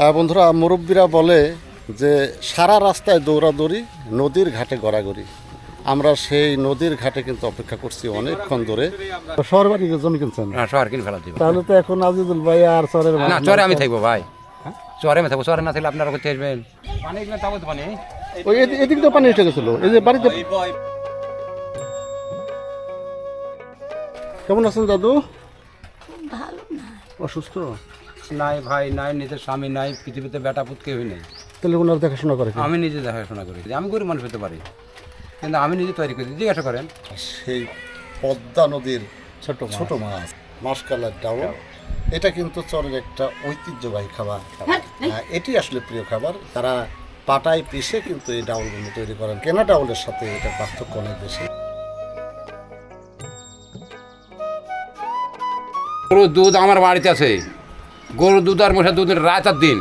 বন্ধুরা মুরব্বীরা বলে যে সারা রাস্তায় দৌড়াদৌড়ি নদীর ঘাটে গড়াগড়ি। আমরা সেই নদীর ঘাটে কিন্তু অপেক্ষা করছি অনেকক্ষণ ধরে। শহর বাড়ি জমি কিনছেন? না শহর কিনে ফেলা দিব। তাহলে তো এখন আজিজুল ভাই আর চরের না চরে আমি থাকব ভাই। চরে আমি থাকব চরে না থাকলে আপনারা করতে আসবেন? পানি তাবো পানি। ওই এদি- এদিক দিয়ে পানি এসে গেছিল। এই যে বাড়িতে কেমন আছেন দাদু? ভালো না। অসুস্থ? নাই ভাই নাই নিজের স্বামী নাই পৃথিবীতে বেটা পুত কেউই নেই। তাহলে ওনার দেখাশোনা করে আমি নিজে দেখাশোনা করি। আমি গরিব মানুষ হতে পারি। কিন্তু আমি নিজে তৈরি করি। জিজ্ঞাসা করেন। সেই পদ্মা নদীর ছোট ছোট মাছ মাসকালার ডাউল এটা কিন্তু চরের একটা ঐতিহ্যবাহী খাবার। হ্যাঁ, এটি আসলে প্রিয় খাবার। তারা পাটায় পিষে কিন্তু এই ডাউলগুলো তৈরি করেন। কেনা ডাউলের সাথে এটা পার্থক্য অনেক বেশি। গরুর দুধ আমার বাড়িতে আছে। গরুর দুধ আর মশা দুধের রাত আর দিন।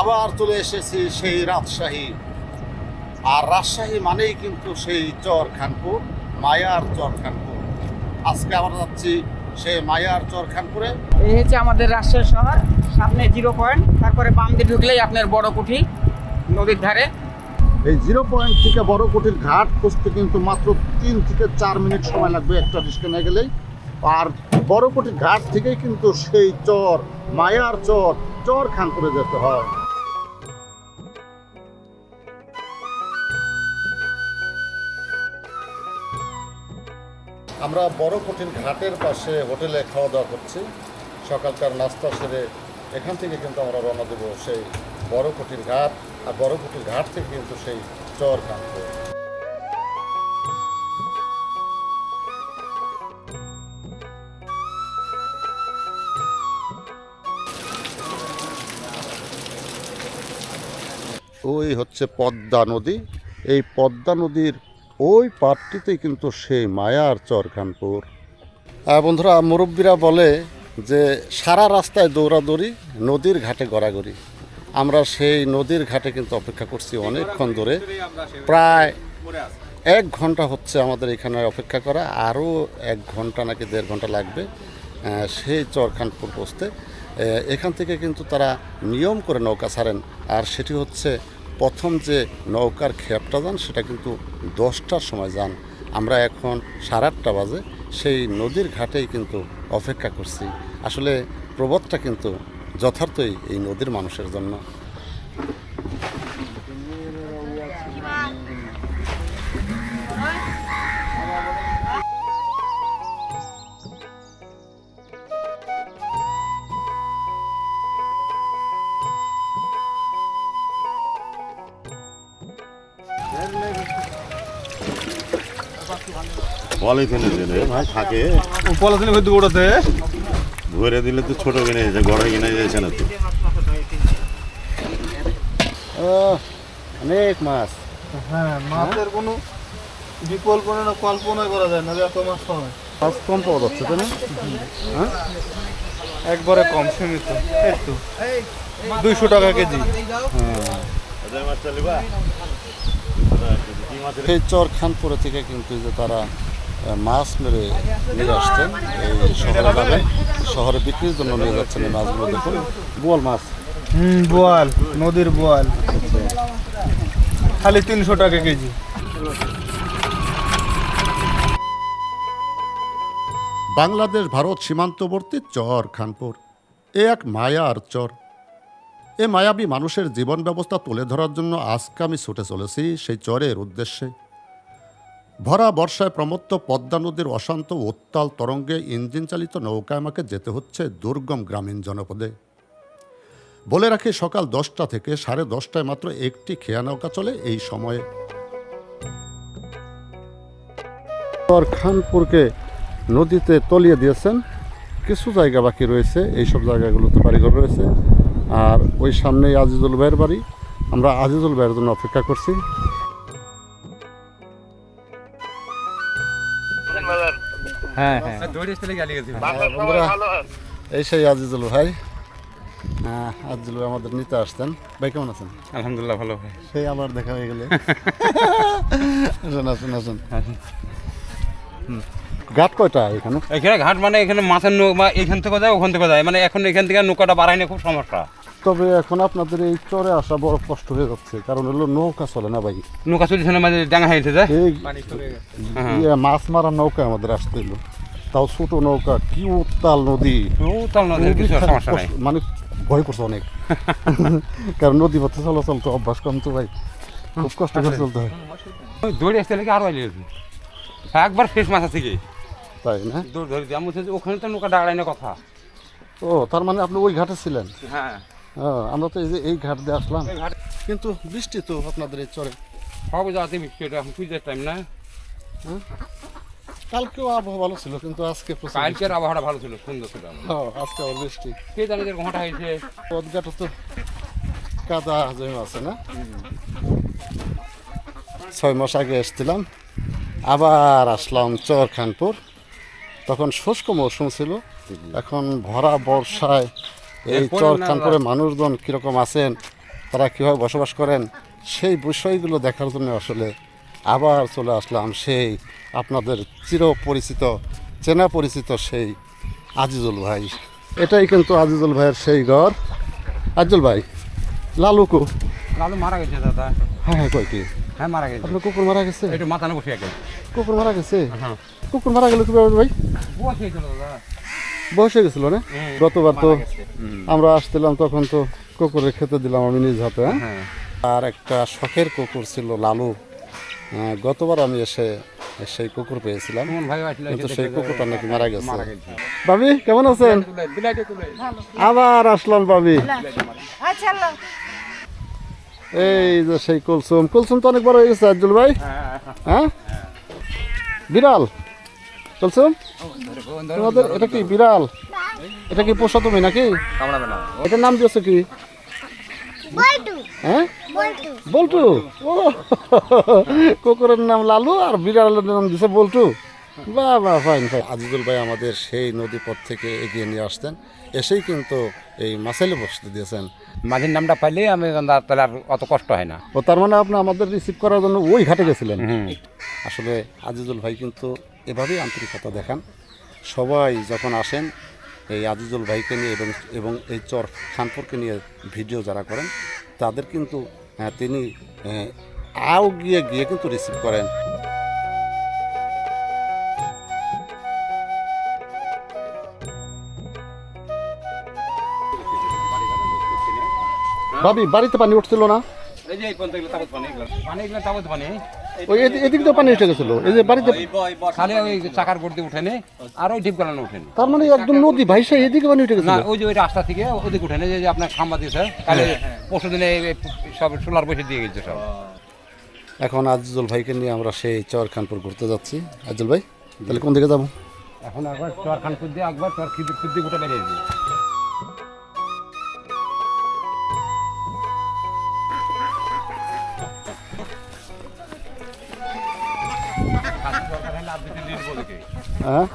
আবার চলে এসেছি সেই রাজশাহী। আর রাজশাহী মানেই কিন্তু সেই চর খানপুর মায়ার চর খানপুর আজকে আমরা যাচ্ছি সেই মায়ার চর খানপুরে এই হচ্ছে আমাদের রাজশাহী শহর। সামনে জিরো পয়েন্ট তারপরে বাম দিয়ে ঢুকলেই আপনার বড় কুঠি নদীর ধারে। এই জিরো পয়েন্ট থেকে বড় কোটির ঘাট খুঁজতে কিন্তু মাত্র তিন থেকে চার মিনিট সময় লাগবে একটা রিস্কে নিয়ে গেলেই। আর বড় কোটির ঘাট থেকেই কিন্তু সেই চর মায়ার চর চর খানপুরে যেতে হয়। আমরা বড় কঠিন ঘাটের পাশে হোটেলে খাওয়া দাওয়া করছি। সকালকার নাস্তা সেরে এখান থেকে কিন্তু আমরা রওনা দেবো সেই বড় কঠিন ঘাট, আর বড় কোটির ঘাট থেকে কিন্তু সেই চর খানপুর ওই হচ্ছে পদ্মা নদী। এই পদ্মা নদীর ওই পাটটিতেই কিন্তু সেই মায়ার চরখানপুর বন্ধুরা মুরব্বীরা বলে যে সারা রাস্তায় দৌড়াদৌড়ি নদীর ঘাটে গড়াগড়ি। আমরা সেই নদীর ঘাটে কিন্তু অপেক্ষা করছি অনেকক্ষণ ধরে। প্রায় এক ঘণ্টা হচ্ছে আমাদের এখানে অপেক্ষা করা আরও এক ঘণ্টা নাকি দেড় ঘণ্টা লাগবে সেই চরখানপুর আহ, এখান থেকে কিন্তু তারা নিয়ম করে নৌকা ছাড়েন আর সেটি হচ্ছে প্রথম যে নৌকার খেপটা যান, সেটা কিন্তু দশটার সময় যান। আমরা এখন সাড়ে আটটা বাজে, সেই নদীর ঘাটেই কিন্তু অপেক্ষা করছি। আসলে প্রবোধটা কিন্তু যথার্থই এই নদীর মানুষের জন্য। পলিথিনে দিলে ভাই থাকে। পলিথিন ভেতরে ওড়াতে ধরে দিলে তো ছোট কিনে যাচ্ছে গড়ে কিনে যাচ্ছে না তো অনেক মাছ। হ্যাঁ মাছের কোনো বিকল্প না কল্পনা করা যায় না যে এত মাছ হয়। মাছ কম পাওয়া যাচ্ছে তাই না? একবারে কম সীমিত একটু দুইশো টাকা কেজি। সেই চর খানপুরে থেকে কিন্তু যে তারা মাছ মেরে নিয়ে আসছেন এই শহরে যাবেন শহরে বিক্রির জন্য নিয়ে যাচ্ছেন এই মাছগুলো দেখুন। বোয়াল মাছ। হুম বোয়াল নদীর বোয়াল। খালি তিনশো টাকা কেজি। বাংলাদেশ ভারত সীমান্তবর্তী চর খানপুর। এ এক মায়ার চর। এ মায়াবী মানুষের জীবন ব্যবস্থা তুলে ধরার জন্য আজকে আমি ছুটে চলেছি সেই চরের উদ্দেশ্যে। ভরা বর্ষায় প্রমত্ত পদ্মা নদীর অশান্ত উত্তাল তরঙ্গে ইঞ্জিন চালিত নৌকায় আমাকে যেতে হচ্ছে দুর্গম গ্রামীণ জনপদে। বলে রাখি, সকাল দশটা থেকে সাড়ে দশটায় মাত্র একটি খেয়া নৌকা চলে এই সময়ে। খানপুরকে নদীতে তলিয়ে দিয়েছেন। কিছু জায়গা বাকি রয়েছে, এইসব জায়গাগুলোতে বাড়িঘর রয়েছে। আর ওই সামনেই আজিজুল ভাইয়ের বাড়ি। আমরা আজিজুল ভাইয়ের জন্য অপেক্ষা করছি। হ্যাঁ হ্যাঁ। গেছি। বন্ধুরা এই সেই আজিজুল ভাই। হ্যাঁ আজিজুল ভাই আমাদের নিতে আসতেন ভাই কেমন আছেন? আলহামদুলিল্লাহ ভালো ভাই। সেই আবার দেখা হয়ে গেলে। আসুন আসুন আসুন। হুম। ঘাট কয়টা এখানে? এখানে ঘাট মানে এখানে মাছের নৌকা এখান থেকে যায় ওখান থেকে যায়। মানে এখন এখান থেকে নৌকাটা বাড়াই না খুব সমস্যা। তবে এখন আপনাদের এই চরে আসা বড় কষ্ট হয়ে যাচ্ছে কারণ হলো নৌকা চলে না ভাই। নৌকা চলছে না মানে ডাঙা হয়েছে যায় হ্যাঁ। ইয়ে মাছ মারা নৌকা আমাদের আসতে এলো তাও ছোট নৌকা কি উত্তাল নদী। ও তাল নদীর কিছু নদী সমস্যা নাই। মানে ভয় করছে অনেক। কারণ নদী পথে চলাচল তো অভ্যাস কম তো ভাই। খুব কষ্ট করে চলতে হয়। ওই দৌড়ে আসতে লেগে আরও আইলে একবার শেষ মাথা থেকে। তাই না? দৌড় ধরে দিয়ে আমি ওখানে তো নৌকা দাঁড়ায় না কথা। ও তার মানে আপনি ওই ঘাটে ছিলেন? হ্যাঁ। আমরা তো এই যে এই ঘাট দিয়ে আসলাম। কিন্তু বৃষ্টি তো আপনাদের এই চরে। সব যাতে বৃষ্টি এটা এখন পুজোর টাইম না। কালকেও আবহাওয়া ভালো ছিল কিন্তু আজকে কালকের আবহাওয়াটা ভালো ছিল সুন্দর ছিল ও, আজকে আবার বৃষ্টি। কে জানে যে ঘণ্টা হয়েছে? পদঘাটও তো কাদা জমে আছে না? ছয় মাস আগে এসেছিলাম আবার আসলাম চরখানপুর। তখন শুষ্ক মৌসুম ছিল এখন ভরা বর্ষায় এই এরপরে চরখানপুরে মানুষজন কীরকম আছেন তারা কীভাবে বসবাস করেন সেই বিষয়গুলো দেখার জন্য আসলে আবার চলে আসলাম সেই আপনাদের চিরপরিচিত চেনা পরিচিত সেই আজিজুল ভাই। এটাই কিন্তু আজিজুল ভাইয়ের সেই ঘর। আজিজুল ভাই লালুকু লালু মারা গেছে দাদা। হ্যাঁ হ্যাঁ কয় কি? হ্যাঁ মারা গেছে। আপনার কুকুর মারা গেছে? একটু মাথা না বসে আগে কুকুর মারা গেছে? হ্যাঁ। কুকুর মারা গেল কীভাবে ভাই? বসে দাদা। বয়স হয়ে গেছিল না? গতবার তো। আমরা আসছিলাম তখন তো কুকুরে খেতে দিলাম আমি নিজ হাতে হ্যাঁ? হ্যাঁ। আর একটা শখের কুকুর ছিল লালু। গতবার আমি এসে সেই কুকুর পেয়েছিলাম। কিন্তু সেই কুকুরটা নাকি মারা গেছে। বাবি কেমন আছেন? আবার আসলাম বাবি। এই যে সেই কুলসুম। কুলসুম তো অনেক বড় হয়ে গেছে আজুল ভাই। হ্যাঁ? বিড়াল? কুলসুম তোমাদের এটা কি বিড়াল? এটা কি পোষা তুমি নাকি? কামড়াবে এটার নাম দিয়েছ কি? হ্যাঁ? বল্টু। ও কুকুরের নাম লালু আর বিড়ালের নাম দিছে বল্টু। বাহ বাহ ফাইন ফাইন আজিজুল ভাই আমাদের সেই নদী পথ থেকে এগিয়ে নিয়ে আসতেন। এসেই কিন্তু এই মাসাইলে বসতে দিয়েছেন। মাঝির নামটা পাইলে আমি তাহলে আর অত কষ্ট হয় না। ও তার মানে আপনি আমাদের রিসিভ করার জন্য ওই ঘাটে গেছিলেন? আসলে আজিজুল ভাই কিন্তু এভাবেই আন্তরিকতা দেখান। সবাই যখন আসেন এই আজিজুল ভাইকে নিয়ে এবং এবং এই চর খানপুরকে নিয়ে ভিডিও যারা করেন তাদের কিন্তু তিনি আহ, আও গিয়ে গিয়ে কিন্তু রিসিভ করেন। ভাবি বাড়িতে পানি উঠছিল না? এই যে পানি পানি পানি? ওই এদিক দিয়ে পানি উঠে গেছিল। এই যে বাড়িতে খালি ওই চাকার উঠেনি আর ওই ডিপ গালানো উঠেনি তার মানে একদম নদী ভাইসা এদিকে পানি উঠে না ওই যে ওই রাস্তা থেকে ওদিকে উঠেনি যে যে আপনার খাম্বা দিয়েছে কালে পরশু দিনে সব সোলার বসে দিয়ে গেছে সব। এখন আজিজুল ভাইকে নিয়ে আমরা সেই চর খানপুর ঘুরতে যাচ্ছি। আজিজুল ভাই তাহলে কোন দিকে যাব? এখন একবার চর খানপুর দিয়ে একবার চর খিদি খুদ্দি গোটা বেরিয়েছে হ্যাঁ?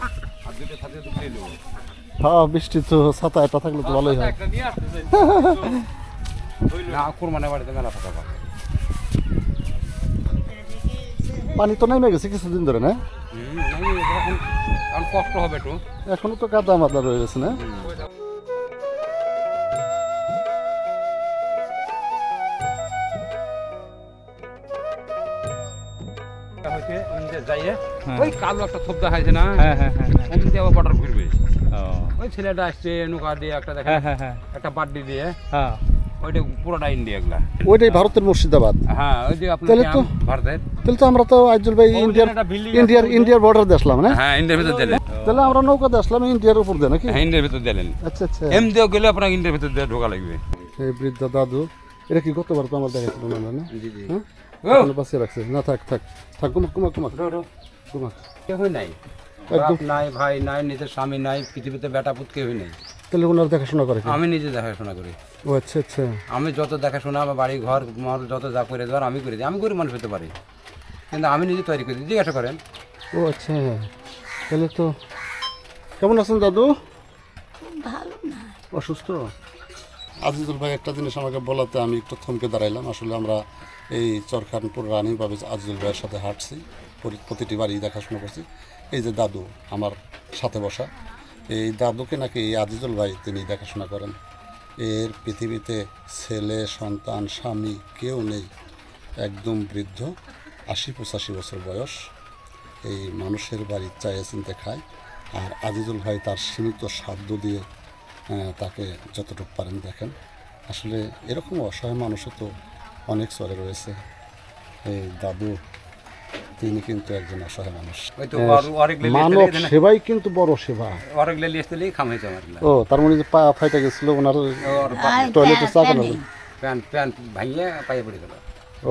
হ্যাঁ বৃষ্টি তো ছাতা এটা থাকলে তো ভালোই হয়। পানি তো নেমে গেছে কিছুদিন ধরে না? কষ্ট হবে একটু। এখনও তো কাদা মাদা রয়ে গেছে না? ওই কালো একটা থোপ দেখাইছে না? হ্যাঁ হ্যাঁ হ্যাঁ ওখান দিয়ে আবার বর্ডার ঘুরবে। ওই ছেলেটা আসছে নৌকা দিয়ে একটা দেখা হ্যাঁ হ্যাঁ হ্যাঁ। একটা বাড্ডি দিয়ে। হ্যাঁ। ওইটা পুরোটা ইন্ডিয়া এগুলা। ওইটাই ভারতের মুর্শিদাবাদ। হ্যাঁ ওই যে আপনার তাহলে তো- ভারতের। তাহলে তো আমরা তো আজিজুল ভাই ইন্ডিয়ার ইন্ডিয়ার ইন্ডিয়ার বর্ডার দিয়ে আসলাম না? হ্যাঁ ইন্ডিয়ার ভিতর দিলেন তাহলে আমরা নৌকাতে আসলাম ইন্ডিয়ার উপর দিয়ে নাকি? হ্যাঁ ইন্ডিয়ার ভিতর দিলেন আচ্ছা আচ্ছা। এম দিয়েও গেলে আপনার ইন্ডিয়ার ভিতর দিয়ে ঢোকা লাগবে। এই বৃদ্ধ দাদু এটা কি গতবার তো আমার দেখাচ্ছিল না না? হ্যাঁ? ও। এখনও বাঁচিয়ে রাখছে না থাক থাক। থাক কেউই নাই? একদম। নাই ভাই নাই নিজের স্বামী নাই পৃথিবীতে বেটা পুত কেউই নেই। তাহলে ওনার দেখাশোনা করে আমি নিজে দেখাশোনা করি। ও আচ্ছা আচ্ছা। আমি যত দেখাশোনা আমার বাড়ি ঘর মর যত যা করে দেওয়ার আমি করে দিই। আমি গরিব মানুষ হতে পারি। কিন্তু আমি নিজে তৈরি করে। জিজ্ঞাসা করেন। ও আচ্ছা তাহলে তো কেমন আছেন দাদু? ভালো না। অসুস্থ? আজিজুল ভাই একটা জিনিস আমাকে বলাতে আমি একটু থমকে দাঁড়াইলাম। আসলে আমরা এই চরখানপুর রানিংভাবে আজিজুল ভাইয়ের সাথে হাঁটছি। প্রতিটি বাড়ি দেখাশোনা করছি। এই যে দাদু আমার সাথে বসা, এই দাদুকে নাকি এই আজিজুল ভাই তিনি দেখাশোনা করেন। এর পৃথিবীতে ছেলে, সন্তান, স্বামী কেউ নেই। একদম বৃদ্ধ আশি পঁচাশি বছর বয়স। এই মানুষের বাড়ি চায়ে চিনতে খায় আর আজিজুল ভাই তার সীমিত সাধ্য দিয়ে তাকে যতটুকু পারেন দেখেন। আসলে এরকম অসহায় মানুষও তো অনেক চরে রয়েছে। এই দাদু তিনি কিন্তু একজন অসহায় মানুষ। মানব সেবাই কিন্তু বড় সেবা। ও তার মানে যে পা ফাইটা গেছিল ওনার পড়ে গেল।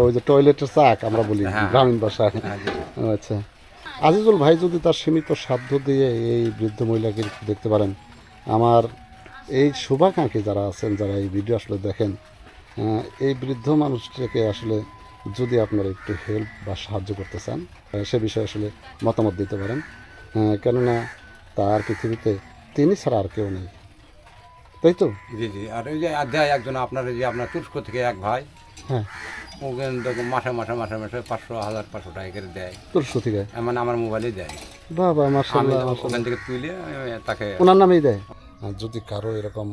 ওই যে টয়লেটের চাক আমরা বলি হ্যাঁ। গ্রামীণ ভাষায়। হ্যাঁ, ও আচ্ছা। আজিজুল ভাই যদি তার সীমিত সাধ্য দিয়ে এই বৃদ্ধ মহিলাকে দেখতে পারেন আমার এই শুভাকাঙ্ক্ষী যারা আছেন যারা এই ভিডিও আসলে দেখেন এই বৃদ্ধ মানুষটাকে আসলে যদি আপনারা একটু হেল্প বা সাহায্য করতে চান সে বিষয়ে আসলে মতামত দিতে পারেন। কেননা তার পৃথিবীতে তিনি ছাড়া আর কেউ নেই। তাই তো? জি জি। আর ওই যে অধ্যায় একজন আপনার যে আপনার তুরস্ক থেকে এক ভাই হ্যাঁ। ও কিন্তু মাসে মাসে মাসে মাসে পাঁচশো হাজার পাঁচশো টাকা করে দেয়। তোর থেকে? মানে আমার মোবাইলে দেয়। বাবা আমি মার্শাল্লাহ ওখান থেকে তুলে তাকে ওনার নামেই দেয়। যদি কারও এরকম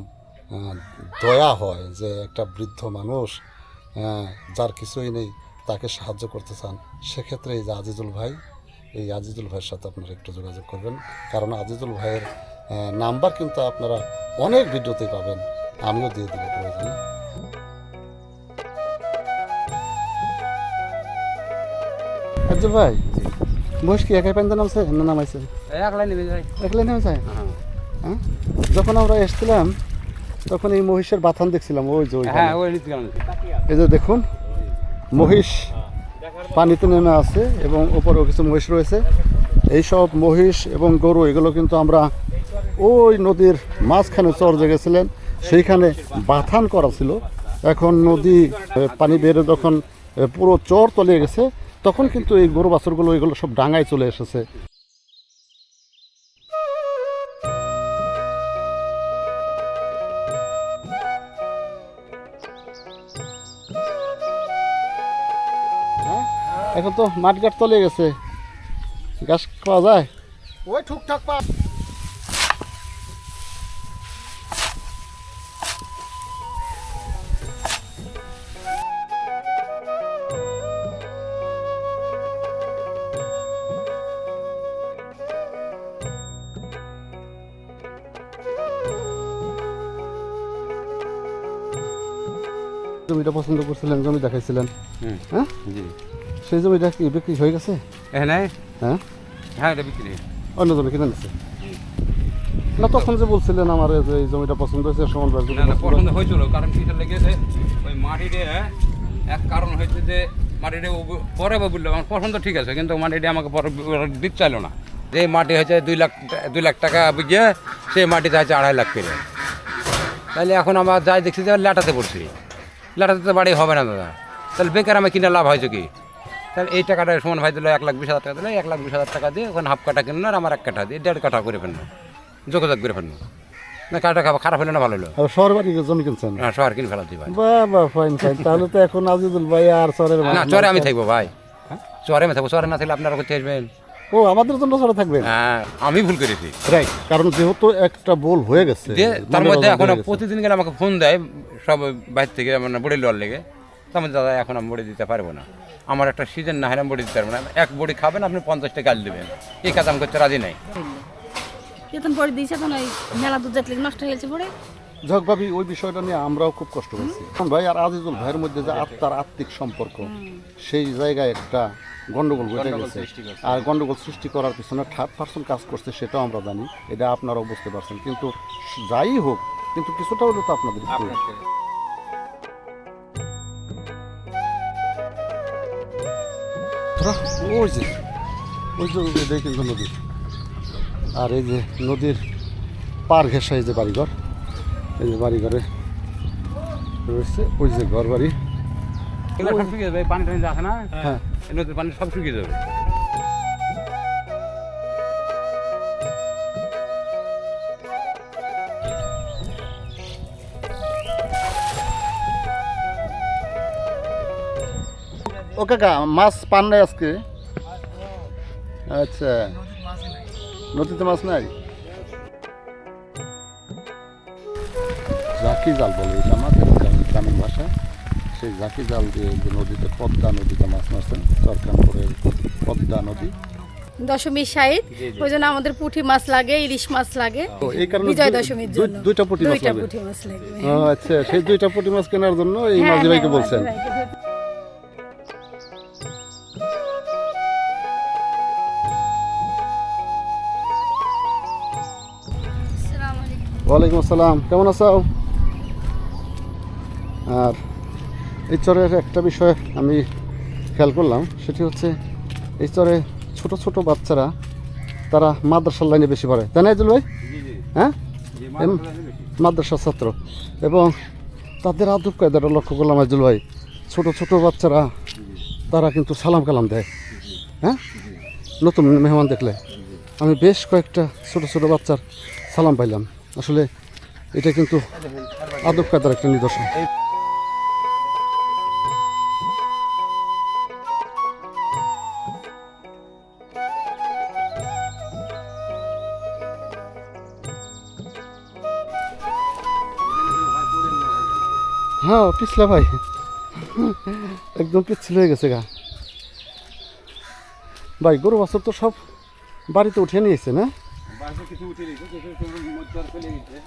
দয়া হয় যে একটা বৃদ্ধ মানুষ যার কিছুই নেই তাকে সাহায্য করতে চান সেক্ষেত্রে এই যে আজিজুল ভাই এই আজিজুল ভাইয়ের সাথে আপনারা একটু যোগাযোগ করবেন। কারণ আজিজুল ভাইয়ের নাম্বার কিন্তু আপনারা অনেক ভিডিওতে পাবেন। আমিও দিয়ে দিব প্রয়োজনে। আজিজুল ভাই মহিষ কি? একাই পাইতে নামছে না নামাইছে? একলাই নেমেছে হ্যাঁ। হ্যাঁ? যখন আমরা এসেছিলাম তখন এই মহিষের বাথান দেখছিলাম ওই যে হ্যাঁ ওই এই যে দেখুন, মহিষ পানিতে নেমে আছে এবং ওপরেও কিছু মহিষ রয়েছে। এই সব মহিষ এবং গরু, এগুলো কিন্তু আমরা ওই নদীর মাঝখানে চর জেগেছিলেন, সেইখানে বাথান করা ছিল। এখন নদী পানি বেড়ে যখন পুরো চর তলিয়ে গেছে, তখন কিন্তু এই গরু বাছরগুলো, এগুলো সব ডাঙায় চলে এসেছে। এখন তো মাঠ মাঠঘাট তলে গেছে। গাছ খাওয়া যায়? ওই ঠুকঠাক পা জমিটা পছন্দ করছিলেন জমি দেখাইছিলেন। হুম। হ্যাঁ? জি। সেই জমিটা কি বিক্রি হয়ে গেছে? এখানে হ্যাঁ? হ্যাঁ এটা বিক্রি। অন্য জমি কিনে নিচ্ছে না তখন যে বলছিলেন আমার যে এই জমিটা পছন্দ হয়েছে সমান না না পছন্দ হয়েছিল কারণ কিসের লেগেছে ওই মাটিতে এক কারণ হয়েছে যে মাটিটা পরে বলল আমার পছন্দ ঠিক আছে কিন্তু মাটিটা আমাকে পরে দিক চাইলো না। যে মাটি হয়েছে দুই লাখ দুই লাখ টাকা বিঘে সেই মাটিতে হয়েছে আড়াই লাখ করে তাহলে এখন আমার যাই দেখছি যে ল্যাটাতে পড়ছি। ল্যাটাতে তো বাড়ি হবে না দাদা। তাহলে বেকার আমার কিনে লাভ হয়েছে কি? তাহলে এই টাকাটা সমান ভাই দিল এক লাখ বিশ হাজার টাকা দিলে এক লাখ বিশ হাজার টাকা দিয়ে ওখানে হাফ কাটা কিনলো আর আমার এক কাঠা দিয়ে দেড় কাঠা করে ফেলল। যোগাযোগ করে ফেলল। না কাটা খাবার খারাপ হলো না ভালো হলো শহর বাড়ি জমি কিনছেন? হ্যাঁ শহর কিনে ফেলা দিই ভাই। বাবা ফাইন ফাইন তাহলে তো এখন আজিজুল ভাই আর চরের না চরে আমি থাকব ভাই। চরে আমি থাকব চরে না থাকলে আপনারা করতে আসবেন? ও আমাদের জন্য চরে থাকবেন? হ্যাঁ আমি ভুল করেছি। রাইট কারণ যেহেতু একটা বোল হয়ে গেছে তার মধ্যে এখন প্রতিদিন গেলে আমাকে ফোন দেয় সব বাইরে থেকে মানে বড়ি লওয়ার লেগে। তার মধ্যে দাদা এখন আমি বড়ি দিতে পারব না। আমার একটা সিজন না আমি বড়ি দিতে পারব না। এক বড়ি খাবেন আপনি পঞ্চাশটা গাল দেবেন। এই কাজ আমি করতে রাজি নাই। যখন পরে দিয়েছে তখন ওই মেলা দুধ জাতলে নষ্ট হয়ে গেছে পরে যাক ভাবি ওই বিষয়টা নিয়ে আমরাও খুব কষ্ট পাচ্ছি ভাই আর আজিজুল ভাইয়ের মধ্যে যে আত্মার আত্মিক সম্পর্ক সেই জায়গায় একটা গন্ডগোল ঘটে গেছে। আর গন্ডগোল সৃষ্টি করার পিছনে থার্ড পার্সন কাজ করছে সেটাও আমরা জানি। এটা আপনারাও বুঝতে পারছেন। কিন্তু যাই হোক কিন্তু কিছুটা হলেও তো আপনাদের। ধরো, ওই যে ওই যে ওই যে নদী। আর এই যে নদীর পার ঘেসা এই যে বাড়িঘর এই যে বাড়িঘরে রয়েছে ওই যে ঘর বাড়ি পানি টানি আসে না? হ্যাঁ। এই নদীর পানি সব শুকিয়ে যাবে। ও কাকা মাছ পান নাই আজকে? আচ্ছা। নদীতে মাছ নাই? জাকি জাল বলে এটা আমাদের গ্রাম- গ্রামীণ ভাষা। সেই জাকি জাল দিয়ে যে নদীতে পদ্মা নদীতে মাছ মারছেন সরকারপুরের পদ্মা নদী। দশমী সাইড ওই জন্য আমাদের পুঁটি মাছ লাগে ইলিশ মাছ লাগে। এই কারণে বিজয় দশমীর জন্য। দুইটা পুঁটি মাছ ও, আচ্ছা সেই দুইটা পুঁটি মাছ কেনার জন্য এই হ্যাঁ, মাঝি ভাইকে হ্যাঁ, বলছেন। ওয়ালাইকুম আসসালাম। কেমন আছো? আর এই চরের একটা বিষয় আমি খেয়াল করলাম সেটি হচ্ছে এই চরে ছোট ছোট বাচ্চারা তারা মাদ্রাসার লাইনে বেশি পড়ে। তাই না আইজুল ভাই? হ্যাঁ? মাদ্রাসার ছাত্র। এবং তাদের আদব কায়দাটা লক্ষ্য করলাম আইজুল ভাই। ছোট ছোট বাচ্চারা তারা কিন্তু সালাম কালাম দেয়। হ্যাঁ? নতুন মেহমান দেখলে। আমি বেশ কয়েকটা ছোট ছোট বাচ্চার সালাম পাইলাম। আসলে এটা কিন্তু আদব কায়দার একটা নিদর্শন। হ্যাঁ পিছলা ভাই। একদম পিছিল হয়ে গেছে গা। ভাই, গরু বাছর তো সব বাড়িতে উঠে নিয়েছে, না? বাড়িতে কিছু উঠে কিছু মধ্যে চলে গেছে।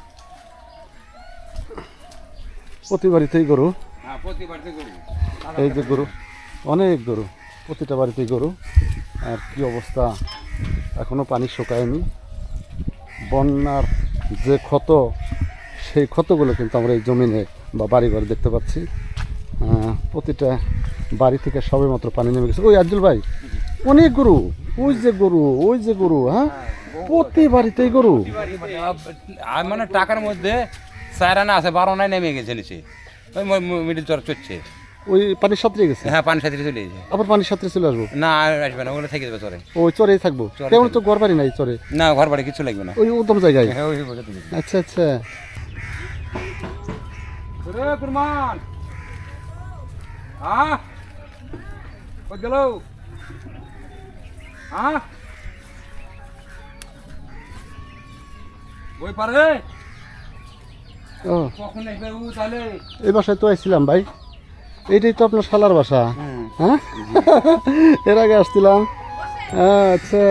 প্রতি বাড়িতেই গরু? হ্যাঁ প্রতি বাড়িতে গরু। এই যে গরু অনেক গরু প্রতিটা বাড়িতেই গরু। আর কি অবস্থা? এখনও পানি শুকায়নি। বন্যার যে ক্ষত সেই ক্ষতগুলো কিন্তু আমরা এই জমিনে বা বাড়ি ঘরে দেখতে পাচ্ছি। প্রতিটা বাড়ি থেকে সবে মাত্র পানি নেমে গেছে। ওই আব্দুল ভাই অনেক গরু ওই যে গরু ওই যে গরু হ্যাঁ। প্রতি বাড়িতেই গরু? মানে টাকার মধ্যে চার আনা আছে বারো আনায় নেমে গেছে নিচে। ওই মিডিল চর চড়ছে। ওই পানির সাঁতরে গেছে? হ্যাঁ পানি সাথে চলে গেছে। আবার পানির সাঁতরে চলে আসব? না আর আসবে না ওগুলো থেকে যাবে চরে। ওই চরেই থাকব? তেমন তো ঘর বাড়ি নাই চরে? না ঘর বাড়ি কিছু লাগবে না। ওই উত্তম জায়গায়? হ্যাঁ ওই আচ্ছা আচ্ছা। রে কুরমান। হ্যাঁ গেল। হ্যাঁ ওই পারে। ও। কখন আসবে ও তাহলে? এই বাসায় তো আইছিলাম ভাই। এইটাই তো আপনার শালার বাসা। হ্যাঁ? এর আগে আসছিলাম। আচ্ছা।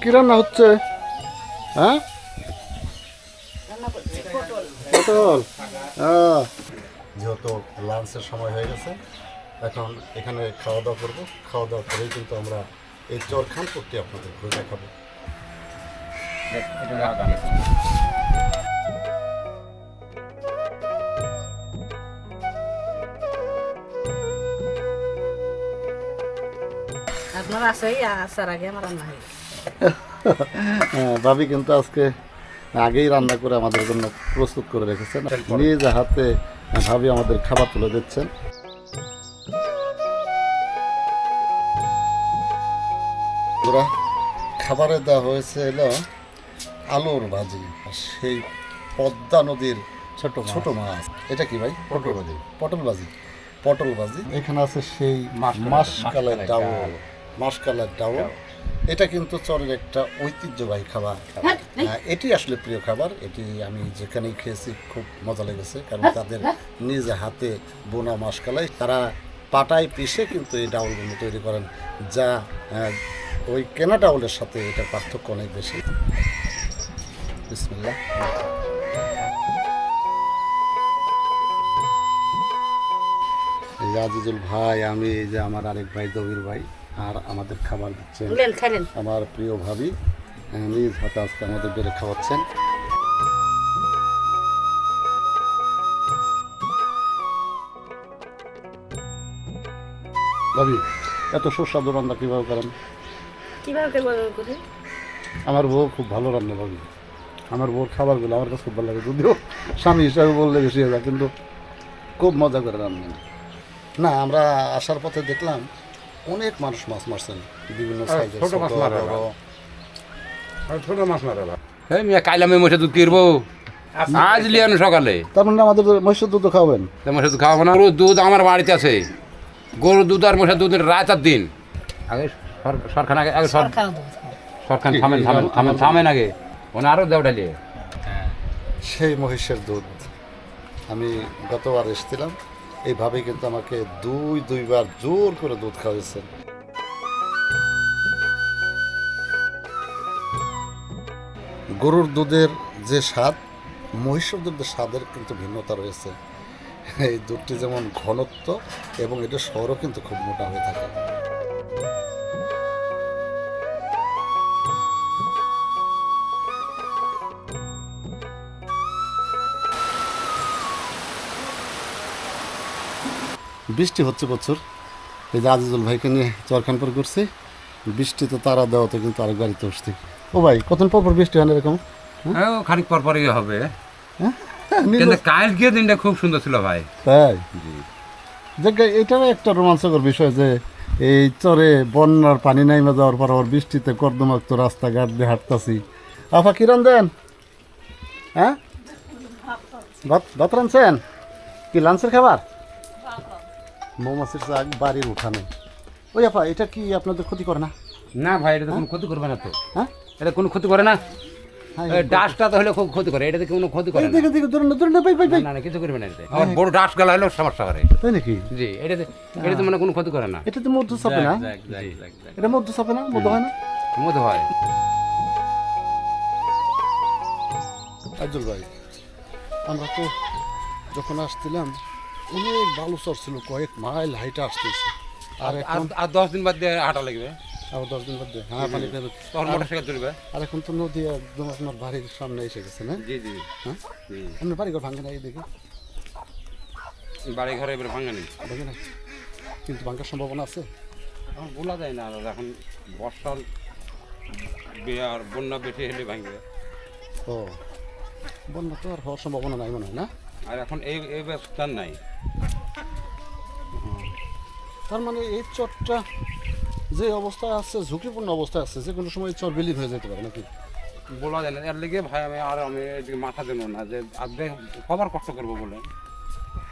কি রান্না হচ্ছে? হ্যাঁ? পটল। আহ, যেহেতু লাঞ্চের সময় হয়ে গেছে এখন এখানে খাওয়া দাওয়া করব। খাওয়া দাওয়া করেই কিন্তু আমরা এই চরখানপুরটি আপনাদের ঘুরে দেখাবো। আপনার আছে আসার আগে আমার রান্না হয়ে গেছে। হ্যাঁ, ভাবি কিন্তু আজকে আগেই রান্না করে আমাদের জন্য প্রস্তুত করে রেখেছেন নিজ হাতে ভাবি আমাদের খাবার তুলে দিচ্ছেন। ওরা খাবারে দেওয়া হয়েছে এলো আলুর ভাজি সেই পদ্মা নদীর ছোট ছোট মাছ। এটা কি ভাই? পটল ভাজি। পটল ভাজি। পটল ভাজি। এখানে আছে সেই মাসকালের ডাউল। মাসকালের ডাউল। এটা কিন্তু চরের একটা ঐতিহ্যবাহী খাবার। হ্যাঁ, এটি আসলে প্রিয় খাবার। এটি আমি যেখানেই খেয়েছি খুব মজা লেগেছে কারণ তাদের নিজে হাতে বোনা মাসকালাই তারা পাটায় পিষে কিন্তু এই ডাউলগুলো তৈরি করেন যা ওই কেনা ডাউলের সাথে এটার পার্থক্য অনেক বেশি। আজিজুল ভাই আমি এই যে আমার আরেক ভাই দবির ভাই আর আমাদের খাবার দিচ্ছেন আমার প্রিয় ভাবি। নিজ হাতে আজকে আমাদের বেড়ে খাওয়াচ্ছেন। ভাবি এত সুস্বাদু রান্না কীভাবে করেন? কীভাবে আমার বউ খুব ভালো রান্না ভাবি। আমার বউর খাবারগুলো আমার কাছে খুব ভালো লাগে যদিও স্বামী হিসাবে বললে বেশি হয়ে যায় কিন্তু খুব মজা করে রান্না। না আমরা আসার পথে দেখলাম অনেক মানুষ মাছ মারছেন বিভিন্ন সাইজের ছোট মাছ মারে। ছোট এই মিয়া কাইলে আমি মশে দুধ কিনবো। আজ লিয়ানো সকালে। তার মানে আমাদের মহিষের দুধ খাওয়াবেন। মশে দুধ খাওয়াবো না। গরুর দুধ আমার বাড়িতে আছে। গরুর দুধ আর মশার দুধ রাত আর দিন। আগে সর- সরখান আগে আগে সর- সরখান থামেন থামেন থামেন থামেন আগে। ওনে আরও দেও ঢালিয়ে। সেই মহিষের দুধ আমি গতবার এসেছিলাম। এইভাবেই কিন্তু আমাকে দুই দুইবার জোর করে দুধ খাওয়াইছেন। গরুর দুধের যে স্বাদ, মহিষের দুধের স্বাদের কিন্তু ভিন্নতা রয়েছে। এই দুধটি যেমন ঘনত্ব এবং এটা সরও কিন্তু খুব মোটা হয়ে থাকে। বৃষ্টি হচ্ছে বছর এই যে আজিজুল ভাইকে নিয়ে চরখানপুর করছি বৃষ্টি তো তারা দেওয়াতে কিন্তু আরেক বাড়িতে উঠছি ও ভাই কতদিন পর পর বৃষ্টি হয় এরকম? হ্যাঁ? খানিক পর পরই হবে। হ্যাঁ? কিন্তু কালকে দিনটা খুব সুন্দর ছিল ভাই। তাই? দেখ এটাও একটা রোমাঞ্চকর বিষয় যে এই চরে বন্যার পানি নাইমে যাওয়ার পর আবার বৃষ্টিতে কর্দমাক্ত রাস্তাঘাট দিয়ে হাঁটতাছি। আফা কিরণ দেন হ্যাঁ? ভাত ভাত রাঁধছেন? কি লাঞ্চের খাবার? মৌমাছির চাক বাড়ির উঠানে। ওই আপা এটা কি আপনাদের ক্ষতি করে না? না ভাই এটা তো কোনো ক্ষতি করবে না তো। হ্যাঁ? এটা কোনো ক্ষতি করে না? হ্যাঁ, এই ডাসটা তো হলে খুব ক্ষতি করে এটাতে কোনো ক্ষতি করে দেখে দেখে ধরুন না ধরুন না ভাই ভাই ভাই না না কিছু করবে না এটাতে। আমার বড় ডাস গালা হলেও সমস্যা করে তাই নাকি? জি এটাতে এটাতে মানে কোনো ক্ষতি করে না। এটা তো মধ্য চাপে না? এটা মধ্য চাপে না? মধ্য হয় না? মধু হয়। আজল ভাই আমরা তো যখন আসছিলাম অনেক বালু চর ছিল কয়েক মাইল হাইটে আসতেছি। আর আর দশ দিন বাদ দিয়ে হাঁটা লাগবে। আবার দশ দিন বাদে। হ্যাঁ পানি তখন চলবে আর এখন তো নদী একদম আপনার বাড়ির সামনে এসে গেছে না? জি জি। হ্যাঁ? আপনার বাড়ি ঘর ভাঙে না এই দেখে বাড়ি ঘরে এবার ভাঙা নেই? ভাঙে না কিন্তু ভাঙার সম্ভাবনা আছে? এখন বলা যায় না দাদা এখন বর্ষার বে- আর বন্যা বেশি হলে ভাঙবে। ও বন্যা তো আর হওয়ার সম্ভাবনা নাই মনে হয় না? আর এখন এই এই ব্যবস্থা নাই। তার মানে এই চরটা যে অবস্থা আছে ঝুঁকিপূর্ণ অবস্থা আছে যে কোনো সময় চর বিলীন হয়ে যেতে পারে নাকি? বলা যায় না। এর লেগে ভাই আমি আর আমি এদিকে মাথা দেবো না যে আগে কবার কষ্ট করব বলে।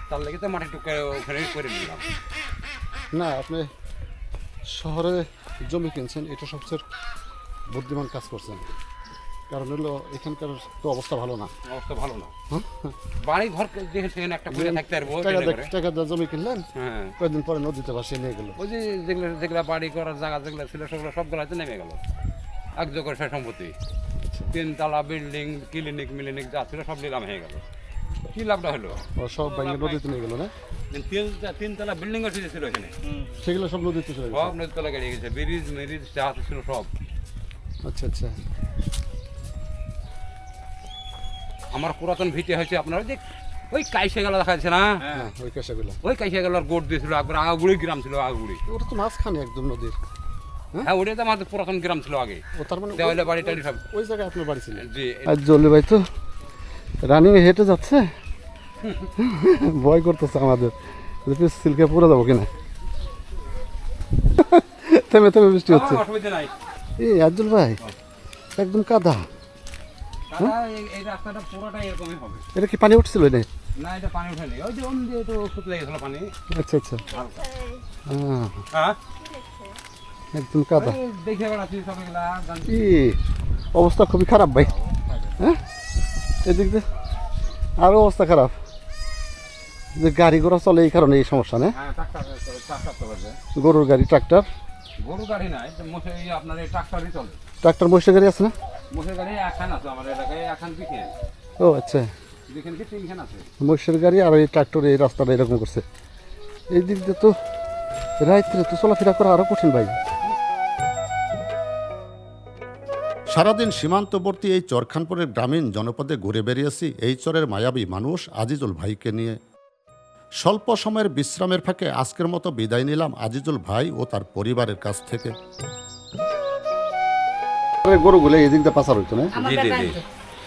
তার লেগে তো মাটি টুকে ওখানে করে দিলাম না আপনি শহরে জমি কিনছেন এটা সবচেয়ে বুদ্ধিমান কাজ করছেন। কারণ হলো এখানকার তো অবস্থা ভালো না। অবস্থা ভালো না। বাড়ি ঘর দেখে সেখানে একটা করে থাকতে পারব টাকা দিয়ে জমি কিনলেন? হ্যাঁ। কয়েকদিন পরে নদীতে ভাসিয়ে নিয়ে গেল। ওই যে যেগুলো যেগুলো বাড়ি করার জায়গা যেগুলো ছিল সেগুলো সবগুলো হয়তো নেমে গেল। এক জোগাড় সে সম্পত্তি। তিনতলা বিল্ডিং ক্লিনিক মিলিনিক যা ছিল সব নিলাম হয়ে গেল। কি লাভটা হলো? ও সব ব্যাংকে নদীতে নিয়ে গেল না? তিন তিনতলা বিল্ডিংও ছিল এখানে। সেগুলো সব নদীতে চলে গেছে? সব নদীতলা গেড়ে গেছে। ব্রিজ মেরিজ যা ছিল সব। আচ্ছা আচ্ছা। আমার পুরাতন ভিটে হয়েছে আপনার ওই যে ওই কাইসে গেল দেখা যাচ্ছে না? হ্যাঁ ওই কেসাগুলো ওই কাইসে গেল গোট দিয়েছিল একবার আগাগুড়ি গ্রাম ছিল আগাগুড়ি। ওটা তো মাঝখানে একদম নদীর। হ্যাঁ? ওটাই তো আমাদের পুরাতন গ্রাম ছিল আগে। ও তার মানে দেওয়ালে বাড়ি টাড়ি সব। ওই জায়গায় আপনার বাড়ি ছিল জি। আর জলি ভাই তো রানিং হেঁটে যাচ্ছে। ভয় করতেছে আমাদের। সিল্কে পরে যাব কিনা। থেমে থেমে বৃষ্টি হচ্ছে। নাই। এই আব্দুল ভাই একদম কাদা। এই- এই রাস্তাটা পুরোটাই এরকমই হবে। এটা কি পানি উঠছিল না না এটা পানি উঠেনি। ওই যে দিয়ে তো ওষুধ লেগেছিল পানি। আচ্ছা আচ্ছা। হ্যাঁ? একদম কাদা। দেখে বেড়াচ্ছি অবস্থা খুবই খারাপ ভাই। হ্যাঁ? এদিক দিয়ে আরও অবস্থা খারাপ। যে গাড়ি ঘোড়া চলে এই কারণে এই সমস্যা না? হ্যাঁ গরুর গাড়ি ট্রাক্টর? গরু গাড়ি নাই আপনার এই ট্রাক্টরই চলে। ট্রাক্টর মহিষের গাড়ি আছে না? মোটের গাড়ি একখান আছে আমার এলাকায় একখান পিছিয়ে ও আচ্ছা। যেখানে কি তিনখান আছে। মহিষের গাড়ি আর এই ট্রাক্টর এই রাস্তাটা এরকম করছে। এই দিক দিয়ে তো রাত্রে তো চলাফেরা করা আরও কঠিন ভাই। সারাদিন সীমান্তবর্তী এই চরখানপুরের গ্রামীণ জনপদে ঘুরে বেরিয়েছি এই চরের মায়াবী মানুষ আজিজুল ভাইকে নিয়ে। স্বল্প সময়ের বিশ্রামের ফাঁকে আজকের মতো বিদায় নিলাম আজিজুল ভাই ও তার পরিবারের কাছ থেকে। গরুগুলো এই দিক দিয়ে পাচার হইতো না? জি জি জি।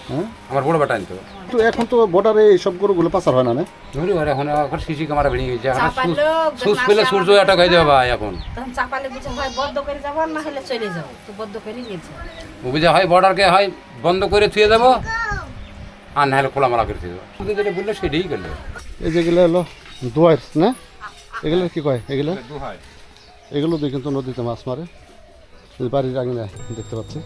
হ্যাঁ? আমার বড় বেটা আনতো। তো এখন তো বর্ডারে এই সব গরুগুলো পাচার হয় না না? ধরি ওর এখন এখন সিসি ক্যামেরা ভেঙে গেছে। এখন সুস পেলে সূর্য আটক হয়ে যাবে ভাই এখন। তখন চাপালে বুঝে হয় বদ্ধ করে যাব না হলে চলে যাব। তো বদ্ধ করে গেছে। বুঝে হয় বর্ডারকে হয় বন্ধ করে থুয়ে দেবো আর না হলে খোলামেলা করে থুয়ে দেবো। শুধু যেটা বলল সেটাই করল। এই যেগুলো হলো দোয়ার না? এগুলো কি কয়? এগুলো? এগুলো দিয়ে কিন্তু নদীতে মাছ মারে। বাড়ির আগে দেখতে পাচ্ছি